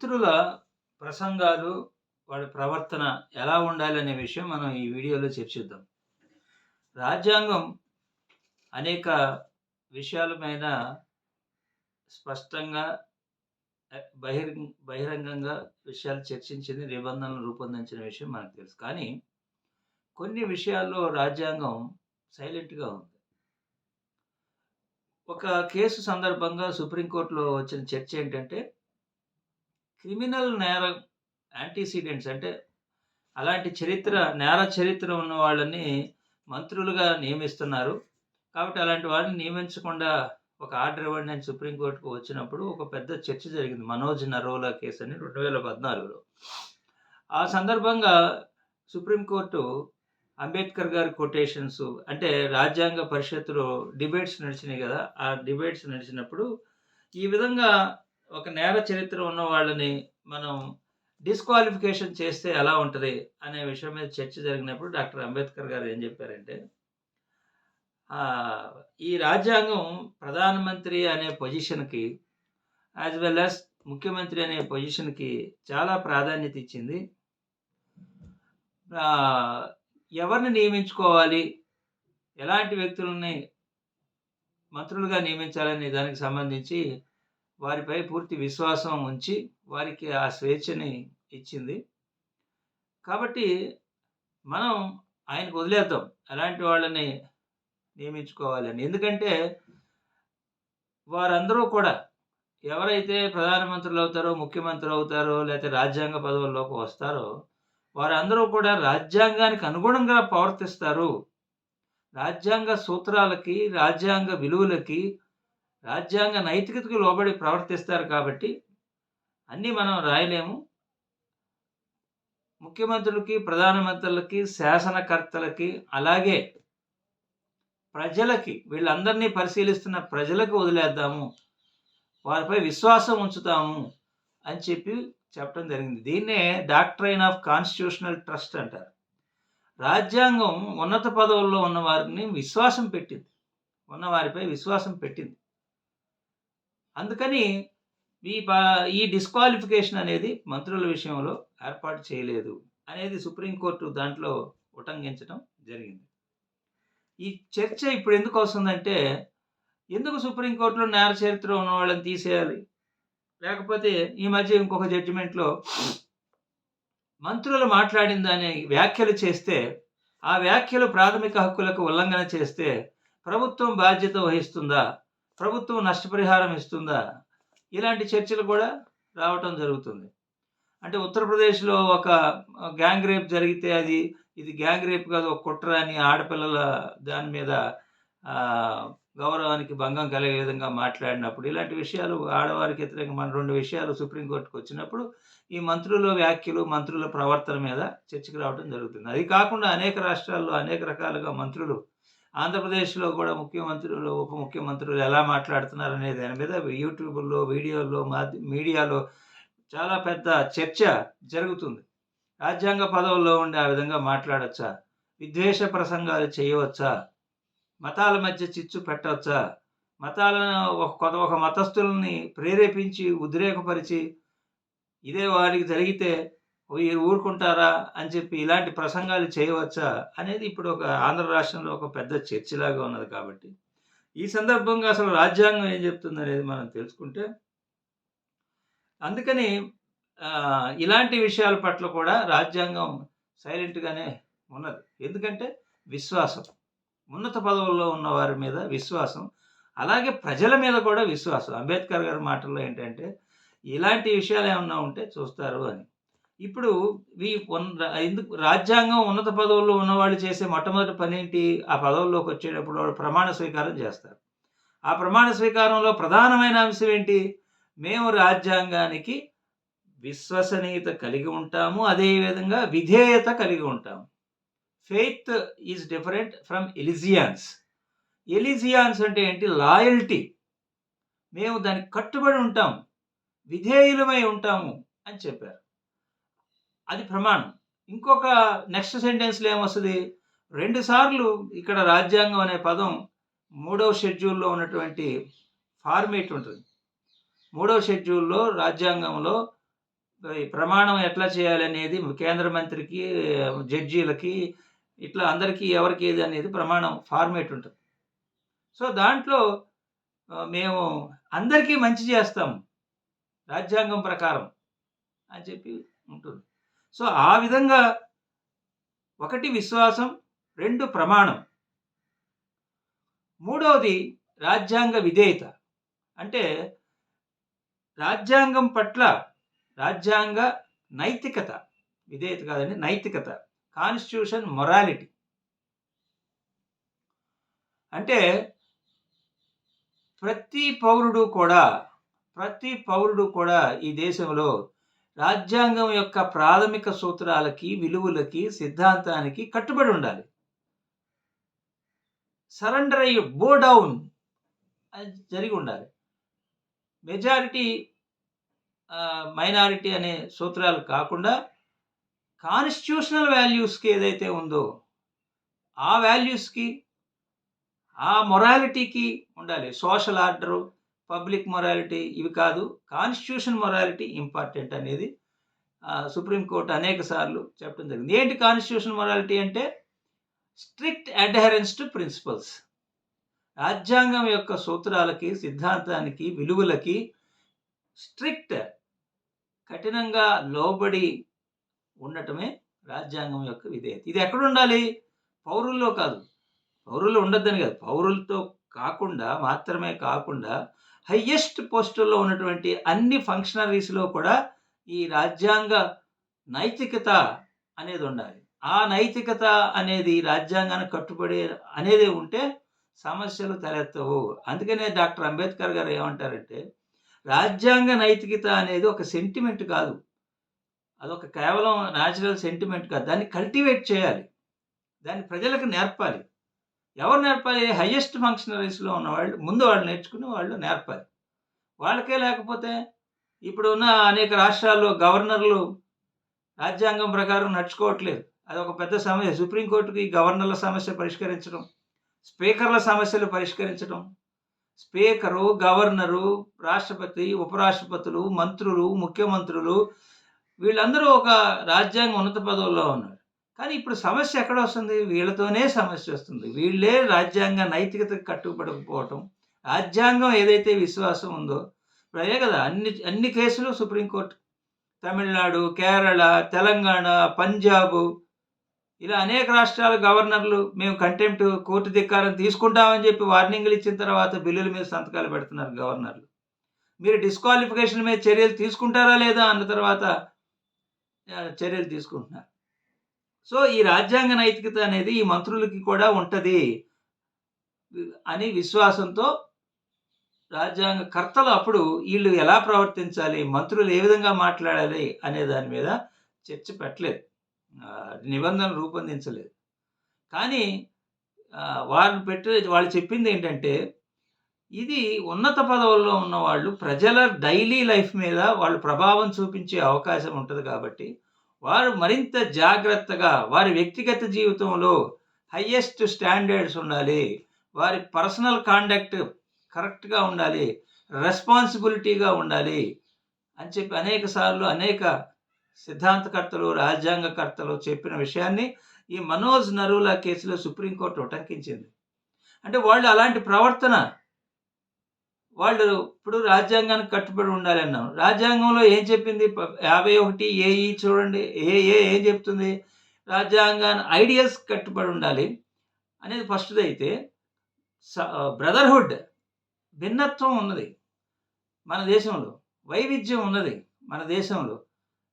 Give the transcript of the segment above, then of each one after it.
మంత్రుల ప్రసంగాలు, వాడి ప్రవర్తన ఎలా ఉండాలనే విషయం మనం ఈ వీడియోలో చర్చిద్దాం. రాజ్యాంగం అనేక విషయాల మీద స్పష్టంగా బహిర్ బహిరంగంగా విషయాలు చర్చించింది, నిబంధనలు రూపొందించిన విషయం మనకు తెలుసు. కానీ కొన్ని విషయాల్లో రాజ్యాంగం సైలెంట్‌గా ఉంది. ఒక కేసు సందర్భంగా సుప్రీంకోర్టులో వచ్చిన చర్చ ఏంటంటే క్రిమినల్ నేరం యాంటీసిడెంట్స్ అంటే అలాంటి చరిత్ర నేర చరిత్ర ఉన్న వాళ్ళని మంత్రులుగా నియమిస్తున్నారు. కాబట్టి అలాంటి వాళ్ళని నియమించకుండా ఒక ఆర్డర్ ఇవ్వండి అని సుప్రీంకోర్టుకు వచ్చినప్పుడు ఒక పెద్ద చర్చ జరిగింది. మనోజ్ నరోలా కేసు అని 2014లో. ఆ సందర్భంగా సుప్రీంకోర్టు అంబేద్కర్ గారి కొటేషన్స్ అంటే రాజ్యాంగ పరిషత్తులో డిబేట్స్ నడిచినాయి కదా ఆ డిబేట్స్ నడిచినప్పుడు ఈ విధంగా ఒక నేర చరిత్ర ఉన్న వాళ్ళని మనం డిస్‌క్వాలిఫికేషన్ చేస్తే ఎలా ఉంటుంది అనే విషయం మీద చర్చ జరిగినప్పుడు డాక్టర్ అంబేద్కర్ గారు ఏం చెప్పారంటే ఈ రాజ్యాంగం ప్రధానమంత్రి అనే పొజిషన్‌కి యాస్ వెల్ యాజ్ ముఖ్యమంత్రి అనే పొజిషన్‌కి చాలా ప్రాధాన్యత ఇచ్చింది. ఎవరిని నియమించుకోవాలి? ఎలాంటి వ్యక్తులని మంత్రులుగా నియమించాలనే దానికి సంబంధించి వారిపై పూర్తి విశ్వాసం ఉంచి వారికి ఆ స్వేచ్ఛని ఇచ్చింది. కాబట్టి మనం ఆయనకు వదిలేద్దాం. అలాంటి వాళ్ళని నియమించుకోవాలని. ఎందుకంటే వారందరూ కూడా ఎవరైతే ప్రధానమంత్రులు అవుతారో ముఖ్యమంత్రులు అవుతారో లేకపోతే రాజ్యాంగ పదవుల్లోకి వస్తారో వారందరూ కూడా రాజ్యాంగానికి అనుగుణంగా ప్రవర్తిస్తారు. రాజ్యాంగ సూత్రాలకి, రాజ్యాంగ విలువలకి, రాజ్యాంగ నైతికతకు లోబడి ప్రవర్తిస్తారు కాబట్టి అన్నీ మనం రాయలేము. ముఖ్యమంత్రులకి, ప్రధానమంత్రులకి, శాసనకర్తలకి అలాగే ప్రజలకి వీళ్ళందరినీ పరిశీలిస్తున్న ప్రజలకు వదిలేద్దాము. వారిపై విశ్వాసం ఉంచుతాము అని చెప్పి చెప్పడం జరిగింది. దీన్నే డాక్ట్రైన్ ఆఫ్ కాన్స్టిట్యూషనల్ ట్రస్ట్ అంటారు. రాజ్యాంగం ఉన్నత పదవుల్లో ఉన్న వారిని విశ్వాసం పెట్టింది. ఉన్న వారిపై విశ్వాసం పెట్టింది. అందుకని ఈ ఈ డిస్‌క్వాలిఫికేషన్ అనేది మంత్రుల విషయంలో ఏర్పాటు చేయలేదు అనేది సుప్రీంకోర్టు దాంట్లో ఉటంకించడం జరిగింది. ఈ చర్చ ఇప్పుడు ఎందుకు వస్తుందంటే ఎందుకు సుప్రీంకోర్టులో నేర చరిత్ర ఉన్న వాళ్ళని తీసేయాలి? లేకపోతే ఈ మధ్య ఇంకొక జడ్జిమెంట్‌లో మంత్రులు మాట్లాడిన దాని వ్యాఖ్యలు చేస్తే, ఆ వ్యాఖ్యలు ప్రాథమిక హక్కులకు ఉల్లంఘన చేస్తే ప్రభుత్వం బాధ్యత వహిస్తుందా? ప్రభుత్వం నష్టపరిహారం ఇస్తుందా? ఇలాంటి చర్చలు కూడా రావటం జరుగుతుంది. అంటే ఉత్తరప్రదేశ్‌లో ఒక గ్యాంగ్ రేప్ జరిగితే అది ఇది గ్యాంగ్ రేప్ కాదు ఒక కుట్ర అని ఆడపిల్లల దాని మీద గౌరవానికి భంగం కలిగే విధంగా మాట్లాడినప్పుడు ఇలాంటి విషయాలు ఆడవారికి మన రెండు విషయాలు సుప్రీంకోర్టుకు వచ్చినప్పుడు ఈ మంత్రుల వ్యాఖ్యలు, మంత్రుల ప్రవర్తన మీద చర్చకు రావడం జరుగుతుంది. అది కాకుండా అనేక రాష్ట్రాల్లో అనేక రకాలుగా మంత్రులు ఆంధ్రప్రదేశ్‌లో కూడా ముఖ్యమంత్రులు, ఉప ముఖ్యమంత్రులు ఎలా మాట్లాడుతున్నారు అనే దాని మీద యూట్యూబ్లో వీడియోల్లో, మాధ్య మీడియాలో చాలా పెద్ద చర్చ జరుగుతుంది. రాజ్యాంగ పదవుల్లో ఉండి ఆ విధంగా మాట్లాడచ్చా విద్వేష ప్రసంగాలు చేయవచ్చా? మతాల మధ్య చిచ్చు పెట్టవచ్చా? మతాలను ఒక కొ ఒక మతస్థుల్ని ప్రేరేపించి, ఉద్రేకపరిచి ఇదే వారికి జరిగితే వీరు ఊరుకుంటారా? అని చెప్పి ఇలాంటి ప్రసంగాలు చేయవచ్చా? అనేది ఇప్పుడు ఒక ఆంధ్ర రాష్ట్రంలో ఒక పెద్ద చర్చలాగా ఉన్నది కాబట్టి, ఈ సందర్భంగా అసలు రాజ్యాంగం ఏం చెప్తుందనేది మనం తెలుసుకుంటే అందుకని ఇలాంటి విషయాల పట్ల కూడా రాజ్యాంగం సైలెంట్‌గానే ఉన్నది. ఎందుకంటే విశ్వాసం. ఉన్నత పదవుల్లో ఉన్న వారి మీద విశ్వాసం. అలాగే ప్రజల మీద కూడా విశ్వాసం. అంబేద్కర్ గారి మాటల్లో ఏంటంటే ఇలాంటి విషయాలు ఏమన్నా ఉంటే చూస్తారు అని. ఇప్పుడు ఈ ఎందుకు రాజ్యాంగం ఉన్నత పదవుల్లో ఉన్నవాళ్ళు చేసే మొట్టమొదటి పనేంటి? ఆ పదవుల్లోకి వచ్చేటప్పుడు వాళ్ళు ప్రమాణ స్వీకారం చేస్తారు. ఆ ప్రమాణ స్వీకారంలో ప్రధానమైన అంశం ఏంటి? మేము రాజ్యాంగానికి విశ్వసనీయత కలిగి ఉంటాము. అదేవిధంగా విధేయత కలిగి ఉంటాము. Faith is different from allegiance. Allegiance అంటే ఏంటి? లాయల్టీ. మేము దానికి కట్టుబడి ఉంటాం. విధేయులమై ఉంటాము అని చెప్పారు. అది ప్రమాణం. ఇంకొక నెక్స్ట్ సెంటెన్స్‌లో ఏమొస్తుంది రెండుసార్లు ఇక్కడ రాజ్యాంగం అనే పదం మూడవ షెడ్యూల్‌లో ఉన్నటువంటి ఫార్మేట్ ఉంటుంది మూడవ షెడ్యూల్‌లో రాజ్యాంగంలో ప్రమాణం ఎట్లా చేయాలనేది కేంద్ర మంత్రికి, జడ్జీలకి ఇట్లా అందరికీ ఎవరికి ఏది అనేది ప్రమాణం ఫార్మేట్ ఉంటుంది సో, దాంట్లో మేము అందరికీ మంచి చేస్తాం. రాజ్యాంగం ప్రకారం అని చెప్పి ఉంటుంది. సో, ఆ విధంగా ఒకటి విశ్వాసం, రెండు ప్రమాణం. మూడవది రాజ్యాంగ విధేయత. అంటే రాజ్యాంగం పట్ల రాజ్యాంగ నైతికత. విధేయత కాదండి నైతికత. Constitution morality. అంటే ప్రతి పౌరుడు కూడా, ప్రతి పౌరుడు కూడా ఈ దేశంలో రాజ్యాంగం యొక్క ప్రాథమిక సూత్రాలకి, విలువలకి, సిద్ధాంతానికి కట్టుబడి ఉండాలి. సరెండర్ అయ్యి బో డౌన్ జరిగి ఉండాలి. మెజారిటీ మైనారిటీ అనే సూత్రాలు కాకుండా కాన్స్టిట్యూషనల్ వాల్యూస్‌కి ఏదైతే ఉందో, ఆ వాల్యూస్‌కి, ఆ మొరాలిటీకి ఉండాలి. సోషల్ ఆర్డరు, పబ్లిక్ మొరాలిటీ ఇవి కాదు. కాన్స్టిట్యూషన్ మొరాలిటీ ఇంపార్టెంట్ అనేది సుప్రీంకోర్టు సుప్రీం కోర్ట్ అనేక సార్లు చెప్పడం జరిగింది. ఏంటి కాన్స్టిట్యూషన్ మొరాలిటీ అంటే స్ట్రిక్ట్ అడ్హెరెన్స్ టు ప్రిన్సిపల్స్. రాజ్యాంగం యొక్క సూత్రాలకి, సిద్ధాంతానికి, విలువలకి స్ట్రిక్ట్ కఠినంగా లోబడి ఉండటమే రాజ్యాంగం యొక్క విధేయత. ఇది ఎక్కడుండాలి? పౌరుల్లో కాదు. పౌరులు ఉండొద్దని కాదు. పౌరులతో కాకుండా మాత్రమే కాకుండా హైయెస్ట్ పోస్టుల్లో ఉన్నటువంటి అన్ని ఫంక్షనరీస్‌లో కూడా ఈ రాజ్యాంగ నైతికత అనేది ఉండాలి. ఆ నైతికత అనేది రాజ్యాంగానికి కట్టుబడి అనేది ఉంటే సమస్యలు తలెత్తవు. అందుకనే డాక్టర్ అంబేద్కర్ గారు ఏమంటారంటే, రాజ్యాంగ నైతికత అనేది ఒక సెంటిమెంట్ కాదు. అదొక కేవలం న్యాచురల్ సెంటిమెంట్ కాదు. దాన్ని కల్టివేట్ చేయాలి. దాన్ని ప్రజలకు నేర్పాలి. ఎవరు నేర్పాలి? హయ్యెస్ట్ ఫంక్షనరీస్‌లో ఉన్న వాళ్ళు ముందు వాళ్ళు నేర్చుకుని వాళ్ళు నేర్పాలి. వాళ్ళకే లేకపోతే ఇప్పుడున్న అనేక రాష్ట్రాల్లో గవర్నర్‌లు రాజ్యాంగం ప్రకారం నడుచుకోవట్లేదు. అది ఒక పెద్ద సమస్య. సుప్రీంకోర్టుకి గవర్నర్‌ల సమస్య పరిష్కరించడం, స్పీకర్‌ల సమస్యలు పరిష్కరించడం. స్పీకరు, గవర్నరు, రాష్ట్రపతి, ఉపరాష్ట్రపతులు, మంత్రులు, ముఖ్యమంత్రులు వీళ్ళందరూ ఒక రాజ్యాంగ ఉన్నత పదవుల్లో ఉన్నారు. కానీ ఇప్పుడు సమస్య ఎక్కడ వస్తుంది వీళ్ళతోనే సమస్య వస్తుంది. వీళ్ళే రాజ్యాంగ నైతికతకు కట్టుబడకపోవటం. రాజ్యాంగం ఏదైతే విశ్వాసం ఉందో ఇప్పుడు అదే కదా! అన్ని అన్ని కేసులు సుప్రీంకోర్టు తమిళనాడు, కేరళ, తెలంగాణ, పంజాబు ఇలా అనేక రాష్ట్రాల గవర్నర్‌లు మేము కంటెంప్ట్ కోర్టు ధిక్కారం తీసుకుంటామని చెప్పి వార్నింగ్‌లు ఇచ్చిన తర్వాత బిల్లుల మీద సంతకాలు పెడుతున్నారు గవర్నర్‌లు. మీరు డిస్‌క్వాలిఫికేషన్ మీద చర్యలు తీసుకుంటారా లేదా అన్న తర్వాత చర్యలు తీసుకుంటున్నారు. సో, ఈ రాజ్యాంగ నైతికత అనేది ఈ మంత్రులకి కూడా ఉంటుంది అని విశ్వాసంతో రాజ్యాంగ కర్తలు అప్పుడు వీళ్ళు ఎలా ప్రవర్తించాలి? మంత్రులు ఏ విధంగా మాట్లాడాలి? అనే దాని మీద చర్చ పెట్టలేదు. నిబంధనలు రూపొందించలేదు. కానీ వాళ్ళు పెట్టే వాళ్ళు చెప్పిందేంటంటే, ఇది ఉన్నత పదవుల్లో ఉన్నవాళ్ళు ప్రజల డైలీ లైఫ్ మీద వాళ్ళు ప్రభావం చూపించే అవకాశం ఉంటుంది కాబట్టి, వారు మరింత జాగ్రత్తగా వారి వ్యక్తిగత జీవితంలో హయ్యెస్ట్ స్టాండర్డ్స్ ఉండాలి. వారి పర్సనల్ కాండక్ట్ కరెక్ట్‌గా ఉండాలి. రెస్పాన్సిబిలిటీగా ఉండాలి. అని చెప్పి అనేక సార్లు అనేక సిద్ధాంతకర్తలు, రాజ్యాంగకర్తలు చెప్పిన విషయాన్ని ఈ మనోజ్ నరూలా కేసులో సుప్రీంకోర్టు ఉటంకించింది. అంటే వాళ్ళు అలాంటి ప్రవర్తన వాళ్ళు ఇప్పుడు రాజ్యాంగానికి కట్టుబడి ఉండాలన్నాం. రాజ్యాంగంలో ఏం చెప్పింది? యాభై ఒకటి ఏఈ చూడండి. ఏ ఏ ఏం చెప్తుంది? రాజ్యాంగాన్ని ఐడియాస్ కట్టుబడి ఉండాలి అనేది ఫస్ట్ది స బ్రదర్‌హుడ్ భిన్నత్వం ఉన్నది. మన దేశంలో. వైవిధ్యం ఉన్నది మన దేశంలో.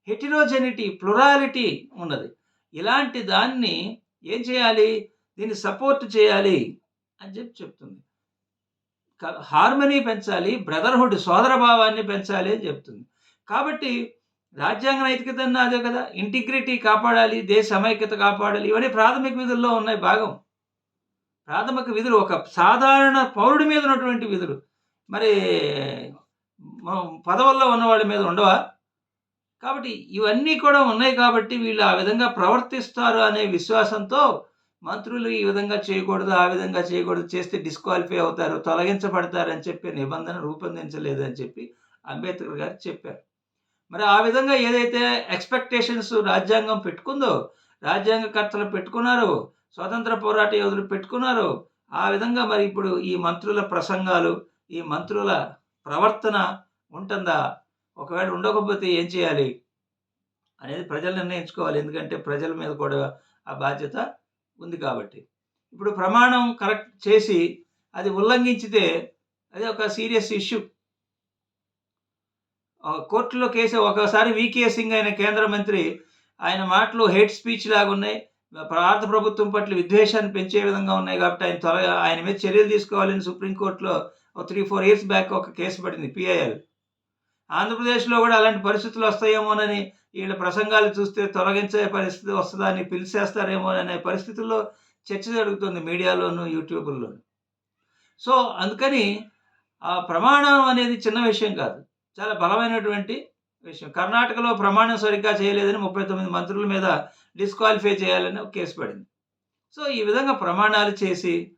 హెటిరోజెనిటీ ప్లూరాలిటీ ఉన్నది. ఇలాంటి దాన్ని ఏం చేయాలి? దీన్ని సపోర్ట్ చేయాలి అని చెప్పి చెప్తుంది. క హార్మనీ పెంచాలి. బ్రదర్‌హుడ్ సోదర భావాన్ని పెంచాలి అని చెప్తుంది. కాబట్టి రాజ్యాంగ నైతికత అదే కదా! ఇంటిగ్రిటీ కాపాడాలి. దేశ సమైక్యత కాపాడాలి. ఇవన్నీ ప్రాథమిక విధుల్లో ఉన్నాయి భాగం. ప్రాథమిక విధులు ఒక సాధారణ పౌరుడి మీద ఉన్నటువంటి విధులు. మరి పదవుల్లో ఉన్నవాళ్ళ మీద ఉండవా? కాబట్టి ఇవన్నీ కూడా ఉన్నాయి కాబట్టి వీళ్ళు ఆ విధంగా ప్రవర్తిస్తారు అనే విశ్వాసంతో మంత్రులు ఈ విధంగా చేయకూడదు, ఆ విధంగా చేయకూడదు, చేస్తే డిస్‌క్వాలిఫై అవుతారు, తొలగించబడతారని చెప్పే నిబంధన రూపొందించలేదని చెప్పి అంబేద్కర్ గారు చెప్పారు. మరి ఆ విధంగా ఏదైతే ఎక్స్పెక్టేషన్స్ రాజ్యాంగం పెట్టుకుందో రాజ్యాంగకర్తలు పెట్టుకున్నారు స్వతంత్ర పోరాట యోధులు పెట్టుకున్నారు ఆ విధంగా మరి ఇప్పుడు ఈ మంత్రుల ప్రసంగాలు ఈ మంత్రుల ప్రవర్తన ఉంటుందా? ఒకవేళ ఉండకపోతే ఏం చేయాలి? అనేది ప్రజలు నిర్ణయించుకోవాలి. ఎందుకంటే ప్రజల మీద కూడా ఆ బాధ్యత ఉంది కాబట్టి. ఇప్పుడు ప్రమాణం కరెక్ట్ చేసి అది ఉల్లంఘించితే అది ఒక సీరియస్ ఇష్యూ. కోర్టులో కేసు ఒకసారి వికే సింగ్ అయిన కేంద్ర మంత్రి ఆయన మాటలు హేట్ స్పీచ్ లాగా ఉన్నాయి. భారత ప్రభుత్వం పట్ల విద్వేషాన్ని పెంచే విధంగా ఉన్నాయి కాబట్టి ఆయన త్వరగా ఆయన మీద చర్యలు తీసుకోవాలని సుప్రీంకోర్టులో ఒక త్రీ ఫోర్ ఇయర్స్ బ్యాక్ ఒక కేసు పడింది పిఐఎల్ ఆంధ్రప్రదేశ్లో కూడా అలాంటి పరిస్థితులు వస్తాయేమోనని వీళ్ళ ప్రసంగాలు చూస్తే తొలగించే పరిస్థితి వస్తుందా అని పిలిచేస్తారేమో అనే పరిస్థితుల్లో చర్చ జరుగుతుంది మీడియాలోను యూట్యూబ్లోను. సో అందుకని ఆ ప్రమాణం అనేది చిన్న విషయం కాదు. చాలా బలమైనటువంటి విషయం. కర్ణాటకలో ప్రమాణం సరిగ్గా చేయలేదని ముప్పై తొమ్మిది మంత్రుల మీద డిస్క్వాలిఫై చేయాలని ఒక కేసు పడింది. సో ఈ విధంగా ప్రమాణాలు చేసి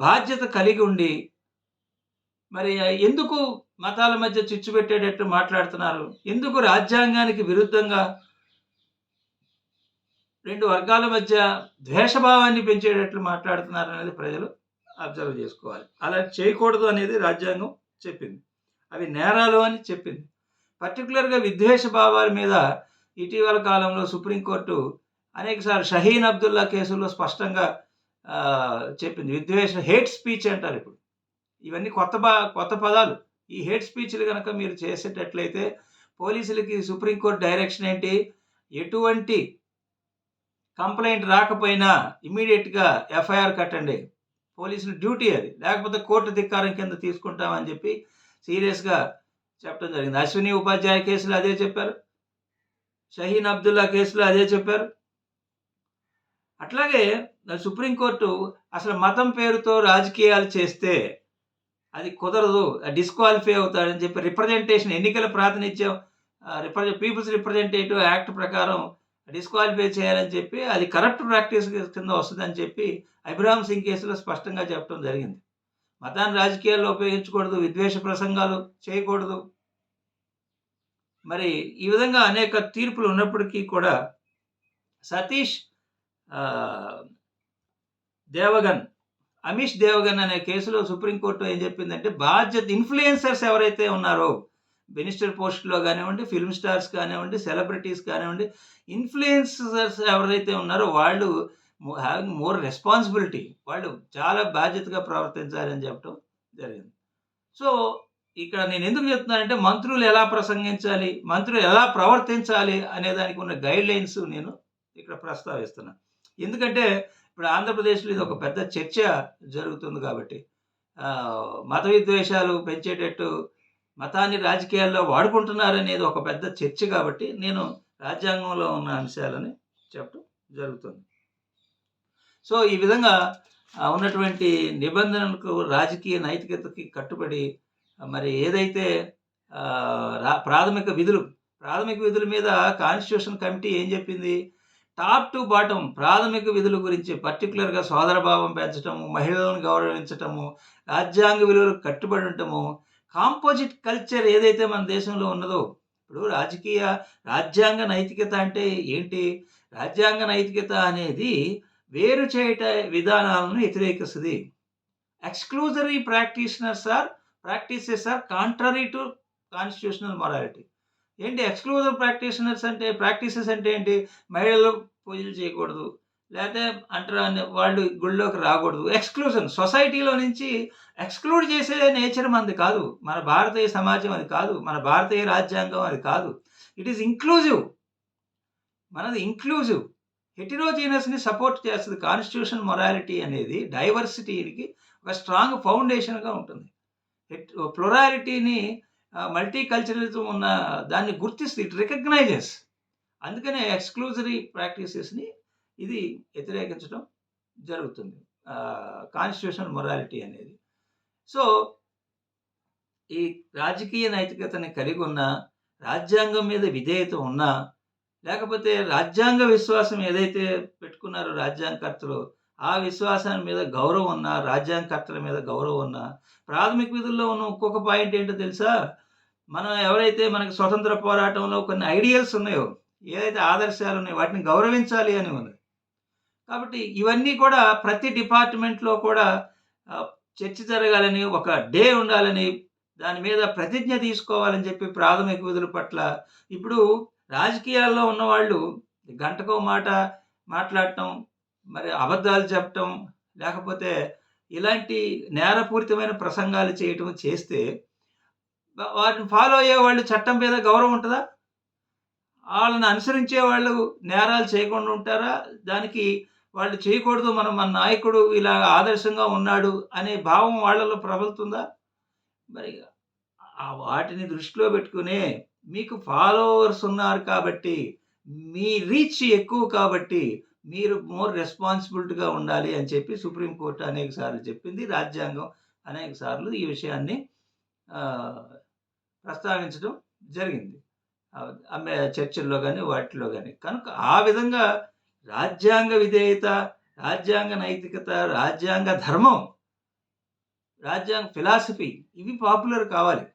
బాధ్యత కలిగి ఉండి మరి ఎందుకు మతాల మధ్య చిచ్చు పెట్టేటట్టు మాట్లాడుతున్నారు? ఎందుకు రాజ్యాంగానికి విరుద్ధంగా రెండు వర్గాల మధ్య ద్వేషభావాన్ని పెంచేటట్లు మాట్లాడుతున్నారు అనేది ప్రజలు అబ్జర్వ్ చేసుకోవాలి. అలా చేయకూడదు అనేది రాజ్యాంగం చెప్పింది. అవి నేరాలు అని చెప్పింది. పర్టికులర్గా విద్వేష భావాల మీద ఇటీవల కాలంలో సుప్రీంకోర్టు అనేకసార్లు షహీన్ అబ్దుల్లా కేసులో స్పష్టంగా చెప్పింది. విద్వేష హేట్ స్పీచ్ అంటారు ఇప్పుడు. ఇవన్నీ కొత్త బా కొత్త పదాలు. ఈ హేట్ స్పీచ్లు కనుక మీరు చేసేటట్లయితే పోలీసులకి సుప్రీంకోర్టు డైరెక్షన్ ఏంటి? ఎటువంటి కంప్లైంట్ రాకపోయినా ఇమీడియట్గా ఎఫ్ఐఆర్ కట్టండి. పోలీసుల డ్యూటీ అది. లేకపోతే కోర్టు ధిక్కారం కింద తీసుకుంటామని చెప్పి సీరియస్గా చెప్పడం జరిగింది. అశ్విని ఉపాధ్యాయ కేసులో అదే చెప్పారు. షహీన్ అబ్దుల్లా కేసులో అదే చెప్పారు. అట్లాగే సుప్రీంకోర్టు అసలు మతం పేరుతో రాజకీయాలు చేస్తే అది కుదరదు. డిస్క్వాలిఫై అవుతాడని చెప్పి రిప్రజెంటేషన్ ఎన్నికల ప్రాతినిధ్యం రిప్రజె పీపుల్స్ రిప్రజెంటేటివ్ యాక్ట్ ప్రకారం డిస్క్వాలిఫై చేయాలని చెప్పి అది కరప్ట్ ప్రాక్టీస్ కింద వస్తుందని చెప్పి అభిరామ్ సింగ్ కేసులో స్పష్టంగా చెప్పడం జరిగింది. మతాన్ని రాజకీయాల్లో ఉపయోగించకూడదు విద్వేష ప్రసంగాలు చేయకూడదు. మరి ఈ విధంగా అనేక తీర్పులు ఉన్నప్పటికీ కూడా సతీష్ దేవగన్ అమిష్ దేవగన్ అనే కేసులో సుప్రీంకోర్టు ఏం చెప్పిందంటే బాధ్యత ఇన్ఫ్లుయెన్సర్స్ ఎవరైతే ఉన్నారో మినిస్టర్ పోస్ట్లో కానివ్వండి ఫిల్మ్ స్టార్స్ కానివ్వండి సెలబ్రిటీస్ కానివ్వండి ఇన్ఫ్లుయెన్సర్స్ ఎవరైతే ఉన్నారో వాళ్ళు హ్యావింగ్ మోర్ రెస్పాన్సిబిలిటీ వాళ్ళు చాలా బాధ్యతగా ప్రవర్తించాలని చెప్పడం జరిగింది. సో ఇక్కడ నేను ఎందుకు చెప్తున్నానంటే మంత్రులు ఎలా ప్రసంగించాలి మంత్రులు ఎలా ప్రవర్తించాలి అనే దానికి ఉన్న గైడ్ లైన్స్ నేను ఇక్కడ ప్రస్తావిస్తున్నాను ఎందుకంటే ఇప్పుడు ఆంధ్రప్రదేశ్లో ఇది ఒక పెద్ద చర్చ జరుగుతుంది కాబట్టి మత విద్వేషాలు పెంచేటట్టు మతాన్ని రాజకీయాల్లో వాడుకుంటున్నారనేది ఒక పెద్ద చర్చ కాబట్టి నేను రాజ్యాంగంలో ఉన్న అంశాలని చెప్పడం జరుగుతుంది. సో ఈ విధంగా ఉన్నటువంటి నిబంధనలకు రాజకీయ నైతికతకి కట్టుబడి మరి ఏదైతే రా ప్రాథమిక విధులు ప్రాథమిక విధుల మీద కాన్స్టిట్యూషన్ కమిటీ ఏం చెప్పింది? టాప్ టు బాటం ప్రాథమిక విధుల గురించి పర్టికులర్గా సోదరభావం పెంచటము మహిళలను గౌరవించటము రాజ్యాంగ విలువలకు కట్టుబడి ఉండటము కాంపోజిట్ కల్చర్ ఏదైతే మన దేశంలో ఉన్నదో ఇప్పుడు రాజకీయ రాజ్యాంగ నైతికత అంటే ఏంటి? రాజ్యాంగ నైతికత అనేది వేరు చేయట విధానాలను వ్యతిరేకిస్తుంది. Exclusionary practitioners are practices are contrary to constitutional morality ఏంటి? ఎక్స్క్లూజివ్ ప్రాక్టీషనర్స్ అంటే ప్రాక్టీసెస్ అంటే ఏంటి? మహిళలు పూజలు చేయకూడదు. లేకపోతే అంటారు వాళ్ళు గుళ్ళోకి రాకూడదు. ఎక్స్క్లూజన్ సొసైటీలో నుంచి ఎక్స్క్లూడ్ చేసే నేచర్ మనది కాదు. మన భారతీయ సమాజం అది కాదు. మన భారతీయ రాజ్యాంగం అది కాదు. ఇట్ ఈస్ ఇంక్లూజివ్ మనది ఇంక్లూజివ్ హెటిరోజీనస్ని సపోర్ట్ చేస్తుంది. కాన్స్టిట్యూషన్ మొరాలిటీ అనేది డైవర్సిటీకి ఒక స్ట్రాంగ్ ఫౌండేషన్గా ఉంటుంది. ప్లొరాలిటీని మల్టీ కల్చరలిజం ఉన్న దాన్ని గుర్తిస్తుంది ఇట్ రికగ్నైజెస్ అందుకనే ఎక్స్క్లూజరీ ప్రాక్టీసెస్ని ఇది వ్యతిరేకించడం జరుగుతుంది. కాన్స్టిట్యూషనల్ మొరాలిటీ అనేది. సో ఈ రాజకీయ నైతికతని కలిగి ఉన్న రాజ్యాంగం మీద విధేయత ఉన్నా లేకపోతే రాజ్యాంగ విశ్వాసం ఏదైతే పెట్టుకున్నారో రాజ్యాంగకర్తలు ఆ విశ్వాసాన్ని మీద గౌరవం ఉన్నా రాజ్యాంగకర్తల మీద గౌరవం ఉన్నా ప్రాథమిక విధుల్లో ఉన్న ఇంకొక పాయింట్ ఏంటో తెలుసా? మనం ఎవరైతే మనకి స్వతంత్ర పోరాటంలో కొన్ని ఐడియల్స్ ఉన్నాయో ఏదైతే ఆదర్శాలు ఉన్నాయో వాటిని గౌరవించాలి అని ఉంది. కాబట్టి ఇవన్నీ కూడా ప్రతి డిపార్ట్మెంట్లో కూడా చర్చ జరగాలని ఒక డే ఉండాలని దాని మీద ప్రతిజ్ఞ తీసుకోవాలని చెప్పి ప్రాథమిక విధుల పట్ల ఇప్పుడు రాజకీయాల్లో ఉన్నవాళ్ళు గంటకో మాట మాట్లాడటం మరి అబద్ధాలు చెప్పటం లేకపోతే ఇలాంటి నేరపూరితమైన ప్రసంగాలు చేయటం చేస్తే వాటిని ఫాలో అయ్యే వాళ్ళు చట్టం మీద గౌరవం ఉంటుందా? వాళ్ళని అనుసరించే వాళ్ళు నేరాలు చేయకుండా ఉంటారా? దానికి వాళ్ళు చేయకూడదు. మనం మన నాయకుడు ఇలా ఆదర్శంగా ఉన్నాడు అనే భావం వాళ్ళలో ప్రబలుతుందా? మరి ఆ వాటిని దృష్టిలో పెట్టుకునే మీకు ఫాలోవర్స్ ఉన్నారు కాబట్టి మీ రీచ్ ఎక్కువ కాబట్టి మీరు మోర్ రెస్పాన్సిబిలిటీగా ఉండాలి అని చెప్పి సుప్రీంకోర్టు అనేక సార్లు చెప్పింది. రాజ్యాంగం అనేక సార్లు ఈ విషయాన్ని ప్రస్తావించడం జరిగింది. అమ్మే చర్చల్లో కానీ వాటిలో కానీ కనుక ఆ విధంగా రాజ్యాంగ విధేయత రాజ్యాంగ నైతికత రాజ్యాంగ ధర్మం రాజ్యాంగ ఫిలాసఫీ ఇవి పాపులర్ కావాలి.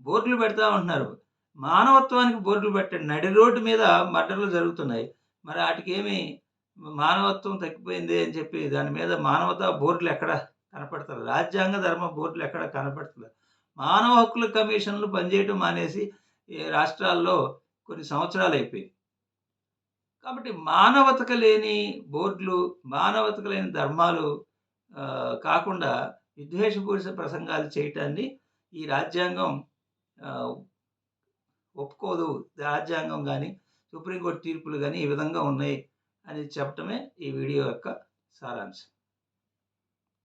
బోర్డులు పెడతా ఉంటున్నారు. మానవత్వానికి బోర్డులు పెట్టండి నడి రోడ్డు మీద మర్డర్లు జరుగుతున్నాయి. మరి వాటికి ఏమి మానవత్వం తగ్గిపోయింది అని చెప్పి దాని మీద మానవతా బోర్డులు ఎక్కడ కనపడతారు రాజ్యాంగ ధర్మ బోర్డులు ఎక్కడ కనపడుతుంది మానవ హక్కుల కమిషన్లు పనిచేయటం మానేసి ఈ రాష్ట్రాల్లో కొన్ని సంవత్సరాలు అయిపోయింది కాబట్టి మానవతక లేని బోర్డులు మానవతక లేని ధర్మాలు కాకుండా విద్వేషపూరిత ప్రసంగాలు చేయటాన్ని ఈ రాజ్యాంగం ఒప్పుకోదు. రాజ్యాంగం కానీ సుప్రీంకోర్టు తీర్పులు కానీ ఈ విధంగా ఉన్నాయి అని చెప్పటమే ఈ వీడియో యొక్క సారాంశం.